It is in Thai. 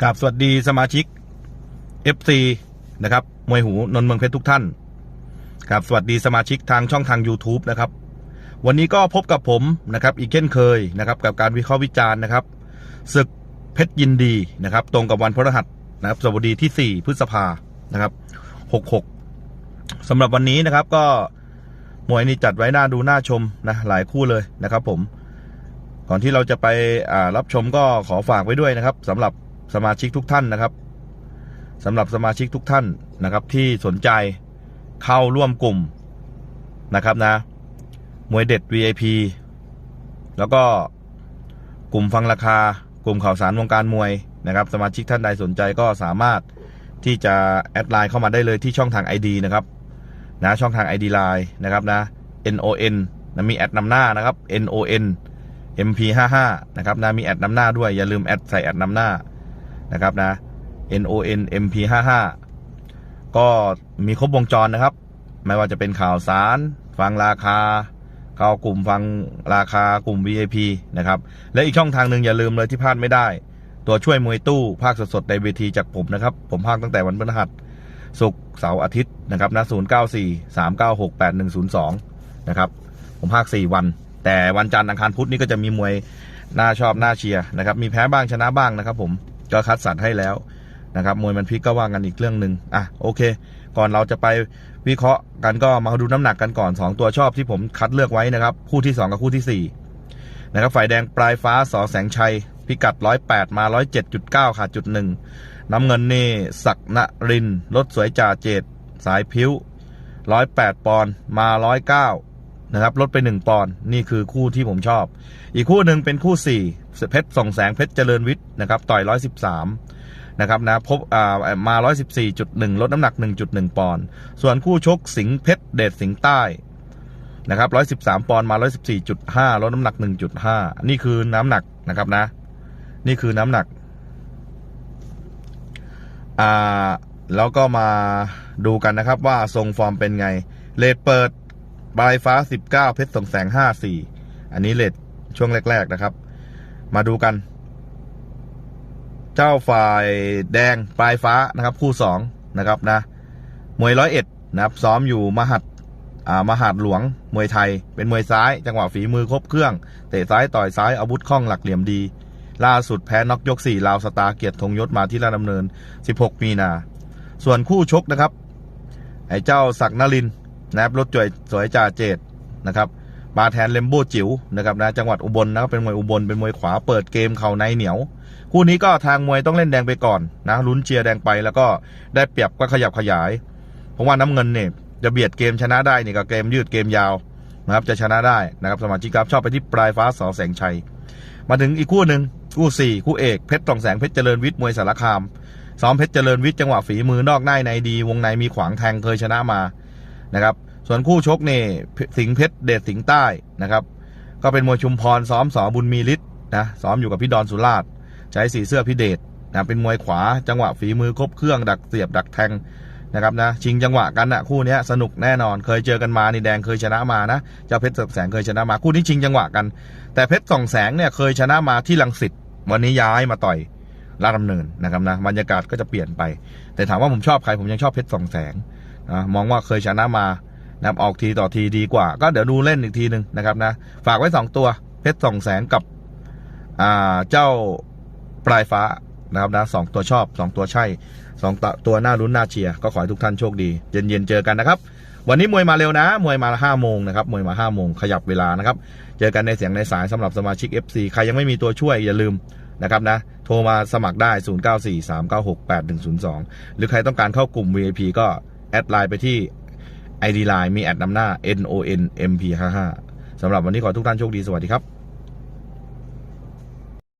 กับสวัสดีสมาชิก FC นะครับมวยหูนนท์เมืองเพชรทุกท่านครับสวัสดีสมาชิกทางช่องทาง YouTube นะครับ วันนี้ก็พบกับผมนะครับอีกเช่นเคยนะครับ กับการวิเคราะห์วิจารณ์นะครับศึกเพชรยินดีนะครับ ตรงกับวันพฤหัสนะครับสวัสดีที่ 4 พฤษภานะครับ66สำหรับวันนี้นะครับก็มวยนี้จัดไว้หน่าดูหน่าชมนะหลายคู่เลยนะครับ ผม ก่อนที่เราจะไปรับชมก็ขอฝากไว้ด้วยนะครับสำหรับ สมาชิกทุกท่านนะครับสำหรับสมาชิกทุกท่านนะครับ ที่สนใจเข้าร่วมกลุ่มนะครับนะ มวยเด็ด VIP แล้วก็กลุ่มฟังราคา กลุ่มข่าวสารวงการมวยนะครับ สมาชิกท่านใดสนใจก็สามารถที่จะแอดไลน์เข้ามาได้เลยที่ช่องทาง ID นะครับนะช่องทาง ID Line นะครับนะ NON นะมีแอดนำหน้านะครับ NON MP55 นะครับนะมีแอดนำหน้าด้วยอย่าลืมแอดใส่แอดนำหน้า นะครับนะ NON MP55 ก็มีครบวงจรนะครับ ไม่ว่าจะเป็นข่าวสาร ฟังราคาเข้ากลุ่มฟังราคากลุ่ม VIP นะครับ และอีกช่องทางหนึ่งอย่าลืมเลยที่พลาดไม่ได้ ตัวช่วยมวยตู้ ภาคสดๆในเวทีจากผมนะครับ ผมภาคตั้งแต่วันพฤหัสศุกร์เสาร์อาทิตย์นะครับนะ094 396 8102 นะครับ ผมภาค 4 วัน แต่วันจันทร์อังคารพุธนี่ก็จะมีมวยน่าชอบน่าเชียร์นะครับ มีแพ้บ้างชนะบ้างนะครับผม ก็คัดสรรให้แล้วนะครับมวยมันพลิกก็ว่ากันอีกเรื่องหนึ่งอะโอเค ก่อนเราจะไปวิเคราะห์กันก็มาดูน้ำหนักกันก่อน 2 ตัวชอบที่ผมคัดเลือกไว้นะครับคู่ที่ 2 กับคู่ที่4นะครับฝ่ายแดงปลายฟ้าสอแสงชัย พิกัด 108 มา 107.9 ขาดจุดหนึ่งน้ำเงินนี่ศักนรินรถสวยจ่าเจดสายพิ้ว 108 ปอนมา 109 นะครับลดไป 1 ปอนด์นี่คือคู่ที่ผมชอบ อีกคู่หนึ่งเป็นคู่4เพชรส่องแสงเพชรเจริญวิทย์นะครับต่อย113นะครับนะพบอ่ามา 114.1 ลดน้ำหนัก 1.1 ปอนด์ส่วนคู่ชกสิงเพชรเดชสิงใต้นะครับ113 ปอนด์มา 114.5 ลดน้ำหนัก 1.5 นี่คือน้ำหนักนะครับนะ นี่คือน้ำหนักอ่าแล้วก็มาดูกันนะครับว่าทรงฟอร์มเป็นไงเลดเปิด ปลายฟ้า 19 เพชรสองแสง 54 อันนี้เลดช่วงแรก ๆ นะครับ มาดูกัน เจ้าฝ่ายแดงปลายฟ้านะครับ คู่สองนะครับนะ มวยร้อยเอ็ดนะครับ ซ้อมอยู่มหัดอ่ามหาดหลวง มวยไทย เป็นมวยซ้าย จังหวะฝีมือครบเครื่อง เตะซ้ายต่อยซ้าย อาวุธคล่องหลักเหลี่ยมดี ล่าสุดแพ้น็อกยกสี่ลาวสตาเกียรติธงยศมาที่ราชดำเนิน 16 มีนา ส่วนคู่ชกนะครับ ไอ้เจ้าศักนริน นะครับรถจวยสวยจ่าเจดนะครับบาแทนเลมโบจิ๋วนะครับนะจังหวัดอุบลนะครับเป็นมวยอุบลเป็นมวยขวาเปิดเกมเข่าในเหนียว คู่นี้ก็ทางมวยต้องเล่นแดงไปก่อนนะลุ้นเชียร์แดงไปแล้วก็ได้เปรียบก็ขยับขยาย เพราะว่าน้ำเงินเนี่ยจะเบียดเกมชนะได้นี่ก็เกมยืดเกมยาวนะครับจะชนะได้นะครับสมาชิกครับชอบไปที่ปลายฟ้าสอแสงชัย มาถึงอีกคู่หนึ่งคู่สี่คู่เอกเพชรตองแสงเพชรเจริญวิทย์มวยสารคามซ้อมเพชรเจริญวิทย์จังหวะฝีมือนอกในในดี วงในมีขวางแทงเคยชนะมา นะครับ ส่วนคู่ชกเนี่ยสิงเพชรเดชสิงใต้นะครับ ก็เป็นมวยชุมพรซ้อมสอบุญมีฤทธิ์นะซ้อมอยู่กับพี่ดอนสุราชใช้สีเสื้อพี่เดชนะเป็นมวยขวาจังหวะฝีมือครบเครื่องดักเสียบดักแทงนะครับนะชิงจังหวะกันนะคู่นี้สนุกแน่นอนเคยเจอกันมานี่แดงเคยชนะมานะเจ้าเพชรสองแสงเคยชนะมาคู่นี้ชิงจังหวะกัน แต่เพชรส่องแสงเนี่ยเคยชนะมาที่ลังสิตวันนี้ย้ายมาต่อยราดำเนินนะครับนะบรรยากาศก็จะเปลี่ยนไป แต่ถามว่าผมชอบใครผมยังชอบเพชรส่องแสง มองว่าเคยชนะมานะครับออกทีต่อทีดีกว่า ก็เดี๋ยวดูเล่นอีกทีหนึ่งนะครับนะฝากไว้สองตัว เพชรสองแสงกับเจ้าปลายฟ้านะครับนะสองตัวชอบสองตัวใช่สองตัวตัวหน้าลุ้นหน้าเชียร์ก็ขอให้ทุกท่านโชคดี เย็นๆเจอกันนะครับ วันนี้มวยมาเร็วนะ มวยมาห้าโมงนะครับมวยมาห้าโมงขยับเวลานะครับ เจอกันในเสียงในสายสำหรับสมาชิก FC ใครยังไม่มีตัวช่วยอย่าลืมนะครับนะโทรมาสมัครได้ 0943968102 หรือใครต้องการเข้ากลุ่ม VIP ก็ แอดไลน์ไปที่ ID Line มีแอดนำหน้า NON MP55 สำหรับวันนี้ขอทุกท่านโชคดีสวัสดีครับ